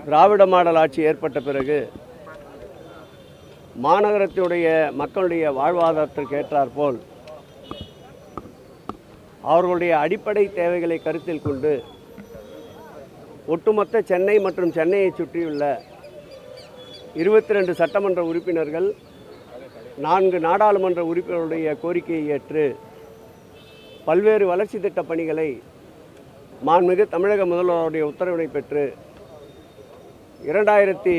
திராவிட model ஆட்சி ஏற்பட்ட பிறகு மாநகரத்தினுடைய மக்களுடைய வாழ்வாதாரத்திற்கு ஏற்றாற்போல் அவர்களுடைய அடிப்படை தேவைகளை கருத்தில் கொண்டு ஒட்டுமொத்த சென்னை மற்றும் சென்னையை சுற்றியுள்ள இருபத்தி ரெண்டு சட்டமன்ற உறுப்பினர்கள் நான்கு நாடாளுமன்ற உறுப்பினருடைய கோரிக்கையை ஏற்று பல்வேறு வளர்ச்சி திட்ட பணிகளை மாண்புமிகு தமிழக முதல்வருடைய உத்தரவினை பெற்று இரண்டாயிரத்தி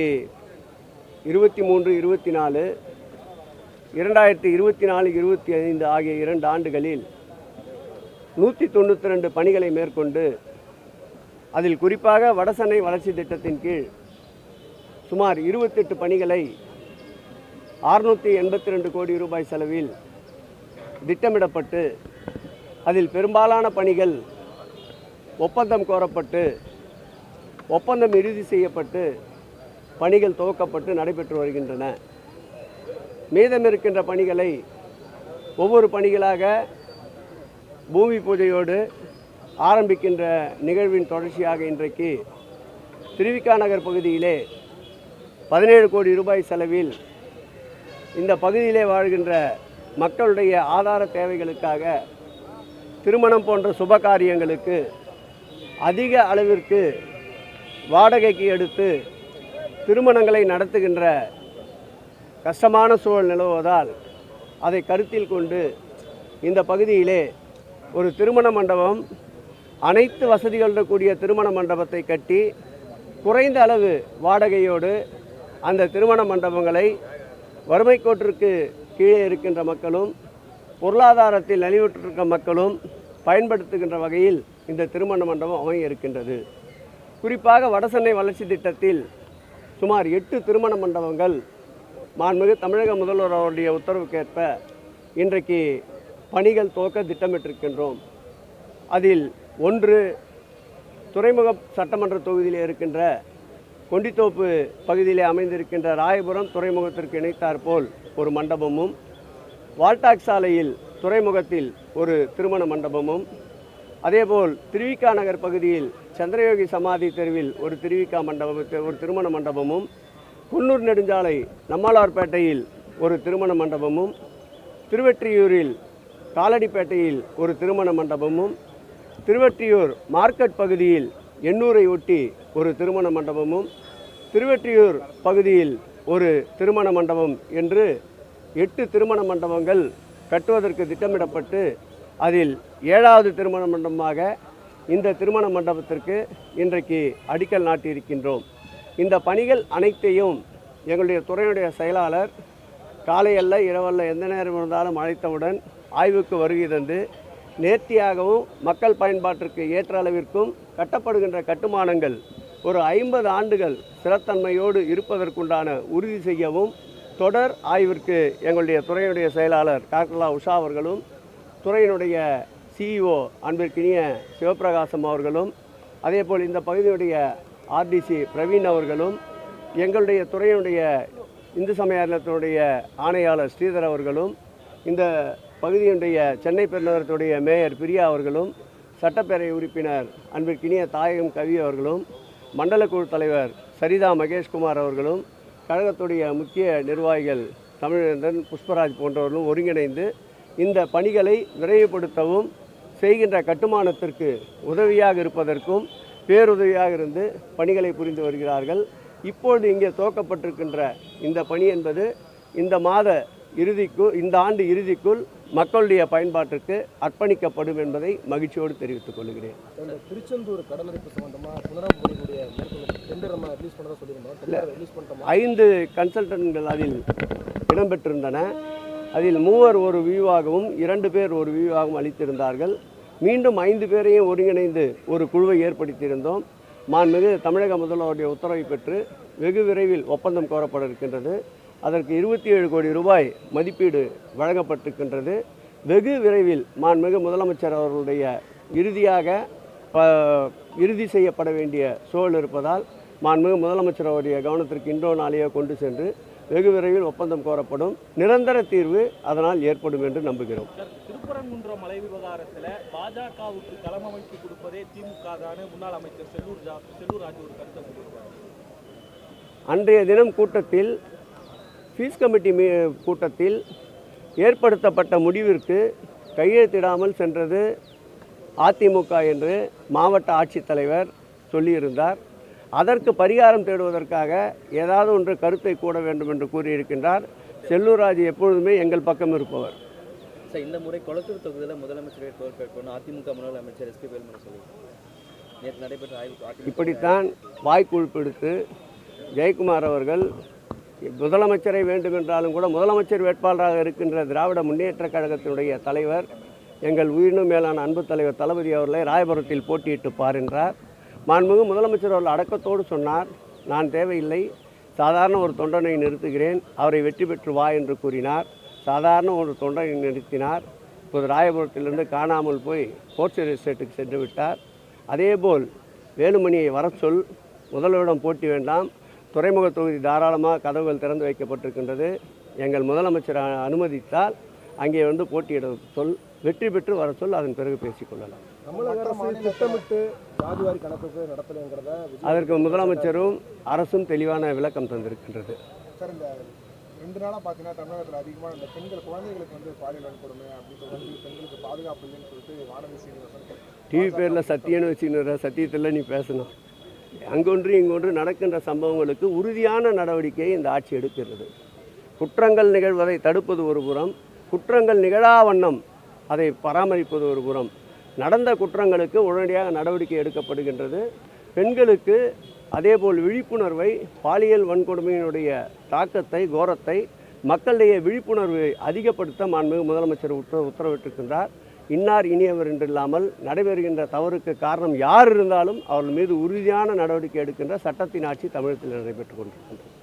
இருபத்தி மூன்று இருபத்தி நாலு இரண்டாயிரத்தி இருபத்தி நாலு இருபத்தி ஐந்து ஆகிய இரண்டு ஆண்டுகளில் நூற்றி தொண்ணூற்றி ரெண்டு பணிகளை மேற்கொண்டு அதில் குறிப்பாக வடசென்னை வளர்ச்சி திட்டத்தின் கீழ் சுமார் இருபத்தெட்டு பணிகளை அறுநூற்றி எண்பத்தி ரெண்டு கோடி ரூபாய் செலவில் திட்டமிடப்பட்டு அதில் பெரும்பாலான பணிகள் ஒப்பந்தம் கோரப்பட்டு ஒப்பந்தம் இறுதி செய்யப்பட்டு பணிகள் துவக்கப்பட்டு நடைபெற்று வருகின்றன. மீதம் இருக்கின்ற பணிகளை ஒவ்வொரு பணிகளாக பூமி பூஜையோடு ஆரம்பிக்கின்ற நிகழ்வின் தொடர்ச்சியாக இன்றைக்கு திருவிக்கா நகர் பகுதியிலே பதினேழு கோடி ரூபாய் செலவில் இந்த பகுதியிலே வாழ்கின்ற மக்களுடைய ஆதார தேவைகளுக்காக திருமணம் போன்ற சுப காரியங்களுக்கு அதிக அளவிற்கு வாடகைக்கு எடுத்து திருமணங்களை நடத்துகின்ற கஷ்டமான சூழல் நிலவுவதால் அதை கருத்தில் கொண்டு இந்த பகுதியிலே ஒரு திருமண மண்டபம் அனைத்து வசதிகளுடன் கூடிய திருமண மண்டபத்தை கட்டி குறைந்த அளவு வாடகையோடு அந்த திருமண மண்டபங்களை வறுமை கோட்டிற்கு கீழே இருக்கின்ற மக்களும் பொருளாதாரத்தில் நலிவுற்றிருக்க மக்களும் பயன்படுத்துகின்ற வகையில் இந்த திருமண மண்டபம் அமைய இருக்கின்றது. குறிப்பாக வடசென்னை வளர்ச்சி திட்டத்தில் சுமார் எட்டு திருமண மண்டபங்கள் மாண்புமிகு தமிழக முதல்வர் அவருடைய உத்தரவுக்கேற்ப இன்றைக்கு பணிகள் துவக்க திட்டமிட்டிருக்கின்றோம். அதில் ஒன்று துறைமுக சட்டமன்ற தொகுதியில் இருக்கின்ற கொண்டித்தோப்பு பகுதியிலே அமைந்திருக்கின்ற ராயபுரம் துறைமுகத்திற்கு இணைத்தாற்போல் ஒரு மண்டபமும் வால்டாக் சாலையில் துறைமுகத்தில் ஒரு திருமண மண்டபமும் அதேபோல் திருவிக்கா நகர் பகுதியில் சந்திரயோகி சமாதி தெருவில் ஒரு திருவிக்கா மண்டபம் ஒரு திருமண மண்டபமும் குன்னூர் நெடுஞ்சாலை நம்மாழ்வார்பேட்டையில் ஒரு திருமண மண்டபமும் திருவெற்றியூரில் காலடிப்பேட்டையில் ஒரு திருமண மண்டபமும் திருவெற்றியூர் மார்க்கெட் பகுதியில் எண்ணூரை ஒட்டி ஒரு திருமண மண்டபமும் திருவெற்றியூர் பகுதியில் ஒரு திருமண மண்டபம் என்று எட்டு திருமண மண்டபங்கள் கட்டுவதற்கு திட்டமிடப்பட்டு அதில் ஏழாவது திருமண மண்டபமாக இந்த திருமண மண்டபத்திற்கு இன்றைக்கு அடிக்கல் நாட்டியிருக்கின்றோம். இந்த பணிகள் அனைத்தையும் எங்களுடைய துறையினுடைய செயலாளர் காலையல்ல இரவல்ல எந்த நேரம் இருந்தாலும் அழைத்தவுடன் ஆய்வுக்கு வருகை தந்து நேர்த்தியாகவும் மக்கள் பயன்பாட்டிற்கு ஏற்ற அளவிற்கும் கட்டப்படுகின்ற கட்டுமானங்கள் ஒரு ஐம்பது ஆண்டுகள் சிறத்தன்மையோடு இருப்பதற்குண்டான உறுதி செய்யவும் தொடர் ஆய்விற்கு எங்களுடைய துறையினுடைய செயலாளர் காக்கலா உஷா அவர்களும் துறையினுடைய சிஇஓ அன்பிற்கினிய சிவபிரகாசம் அவர்களும் அதேபோல் இந்த பகுதியுடைய ஆர்டிசி பிரவீன் அவர்களும் எங்களுடைய துறையினுடைய இந்து சமய ஆணையாளர் ஸ்ரீதர் அவர்களும் இந்த பகுதியினுடைய சென்னை பெருநகரத்துடைய மேயர் பிரியா அவர்களும் சட்டப்பேரவை உறுப்பினர் அன்பிற்கினிய தாயகம் கவி அவர்களும் மண்டல குழு தலைவர் சரிதா மகேஷ்குமார் அவர்களும் கழகத்துடைய முக்கிய நிர்வாகிகள் தமிழேந்தன் புஷ்பராஜ் போன்றவர்களும் ஒருங்கிணைந்து இந்த பணிகளை விரைவுபடுத்தவும் செய்கின்ற கட்டுமானத்திற்கு உதவியாக இருப்பதற்கும் பேருதவியாக இருந்து பணிகளை புரிந்து வருகிறார்கள். இப்பொழுது இங்கே துவக்கப்பட்டிருக்கின்ற இந்த பணி என்பது இந்த மாத இறுதிக்குள் இந்த ஆண்டு இறுதிக்குள் மக்களுடைய பயன்பாட்டிற்கு அர்ப்பணிக்கப்படும் என்பதை மகிழ்ச்சியோடு தெரிவித்துக் கொள்கிறேன். திருச்செந்தூர் கடலடைப்பு சம்பந்தமா புனரமைப்பு பணிகளுடைய மேற்கொள்ள டெண்டர் நம்ம ரிலீஸ் பண்ணதா சொல்லியிருந்தோம். டெண்டர் ரிலீஸ் பண்ணிட்டோமா? ஐந்து கன்சல்டன்ட்கள் அதில் இடம்பெற்றிருந்தன. அதில் மூவர் ஒரு வியூவாகவும் இரண்டு பேர் ஒரு வியூவாகவும் அளித்திருந்தார்கள். மீண்டும் ஐந்து பேரையும் ஒருங்கிணைந்து ஒரு குழுவை ஏற்படுத்தியிருந்தோம். மாண்புமிகு தமிழக முதல்வருடைய உத்தரவை பெற்று வெகு விரைவில் ஒப்பந்தம் கோரப்பட இருக்கின்றது அதற்கு இருபத்தி ஏழு கோடி ரூபாய் மதிப்பீடு வழங்கப்பட்டிருக்கின்றது. வெகு விரைவில் மாண்புமிகு முதலமைச்சர் அவர்களுடைய இறுதியாக இறுதி செய்யப்பட வேண்டிய சூழல் இருப்பதால் மாண்புமிகு முதலமைச்சர் அவருடைய கவனத்திற்கு இன்றோ நாளையோ கொண்டு சென்று வெகு விரைவில் ஒப்பந்தம் கோரப்படும். நிரந்தர தீர்வு அதனால் ஏற்படும் என்று நம்புகிறோம். திருப்பரங்குன்றம் மலை விவகாரத்தில் பாஜகவுக்கு களம் அமைத்து கொடுப்பதே திமுக தான் முன்னாள் அமைச்சர் செல்லூர் செல்லூர் ராஜு ஒரு கருத்தை அன்றைய தினம் கூட்டத்தில் ஃபீஸ் கமிட்டி மீ கூட்டத்தில் ஏற்படுத்தப்பட்ட முடிவிற்கு கையெழுத்திடாமல் சென்றது அதிமுக என்று மாவட்ட ஆட்சித்தலைவர் சொல்லியிருந்தார். அதற்கு பரிகாரம் தேடுவதற்காக ஏதாவது ஒன்று கருத்தை கூட வேண்டும் என்று கூறியிருக்கின்றார். செல்லூர்ராஜ் எப்பொழுதுமே எங்கள் பக்கம் இருப்பவர். சார் இந்த முறை கொளத்தூர் தொகுதியில் முதலமைச்சர் கேட்கணும் அதிமுக முன்னாள் அமைச்சர் எஸ்பி வேலுமணி சொல்லியிருக்காங்க நேற்று நடைபெற்ற ஆய்வு இப்படித்தான் வாய்க்குழுப்பெடுத்து ஜெயக்குமார் அவர்கள் முதலமைச்சரை வேண்டுமென்றாலும் கூட முதலமைச்சர் வேட்பாளராக இருக்கின்ற திராவிட முன்னேற்றக் கழகத்தினுடைய தலைவர் எங்கள் உயிரினும் மேலான அன்பு தலைவர் தளபதி அவர்களை ராயபுரத்தில் போட்டியிட்டு பாருன்றார். மாண்புமிகு முதலமைச்சர் அவர்கள் அடக்கத்தோடு சொன்னார் நான் தேவையில்லை சாதாரண ஒரு தொண்டனை நிறுத்துகிறேன் அவரை வெற்றி பெற்று வா என்று கூறினார். சாதாரண ஒரு தொண்டனை நிறுத்தினார். இப்போது ராயபுரத்திலிருந்து காணாமல் போய் போர்ச்சர் எஸ்டேட்டுக்கு சென்று விட்டார். அதேபோல் வேலுமணியை வர சொல் முதல்வரிடம் போட்டி வேண்டாம். துறைமுக தொகுதி தாராளமாக கதவுகள் திறந்து வைக்கப்பட்டிருக்கின்றது. எங்கள் முதலமைச்சர் அனுமதித்தால் அங்கே வந்து போட்டியிட சொல் வெற்றி பெற்று வர சொல் அதன் பிறகு பேசிக்கொள்ளலாம் தமிழக அரசு திட்டமிட்டு ஜாதிவாரி கணக்கெடுப்பு நடத்தலைங்கிறத விஜய் அதற்கு முதலமைச்சரும் அரசும் தெளிவான விளக்கம் தந்திருக்கின்றது. சார் இந்த ரெண்டு நாளாக பார்த்தீங்கன்னா தமிழகத்தில் அதிகமாக இந்த பெண்கள் குழந்தைகளுக்கு வந்து பாலியல் வன்கொடுமை அப்படின்னு சொல்லிட்டு பெண்களுக்கு பாதுகாப்பு இல்லைன்னு சொல்லிட்டு வானதி சீனிவாசன் டிவி பேரில் சத்தியன்னு வச்சுக்கிற சத்தியத்தில் நீ பேசணும். அங்கொன்று இங்கொன்று நடக்கின்ற சம்பவங்களுக்கு உறுதியான நடவடிக்கையை இந்த ஆட்சி எடுக்கிறது. குற்றங்கள் நிகழ்வதை தடுப்பது ஒரு புறம் குற்றங்கள் நிகழா வண்ணம் அதை பராமரிப்பது ஒரு புறம். நடந்த குற்றங்களுக்கு உடனடியாக நடவடிக்கை எடுக்கப்படுகின்றது. பெண்களுக்கு அதேபோல் விழிப்புணர்வை பாலியல் வன்கொடுமையினுடைய தாக்கத்தை கோரத்தை மக்களிடையே விழிப்புணர்வை அதிகப்படுத்த மாண்புமிகு முதலமைச்சர் உத்தர உத்தரவிட்டிருக்கின்றார். இன்னார் இனியவர் என்றில்லாமல் நடைபெறுகின்ற தவறுக்கு காரணம் யார் இருந்தாலும் அவர்கள் மீது உறுதியான நடவடிக்கை எடுக்கின்ற சட்டத்தின் ஆட்சி தமிழகத்தில் நடைபெற்றுக் கொண்டிருக்கின்றது.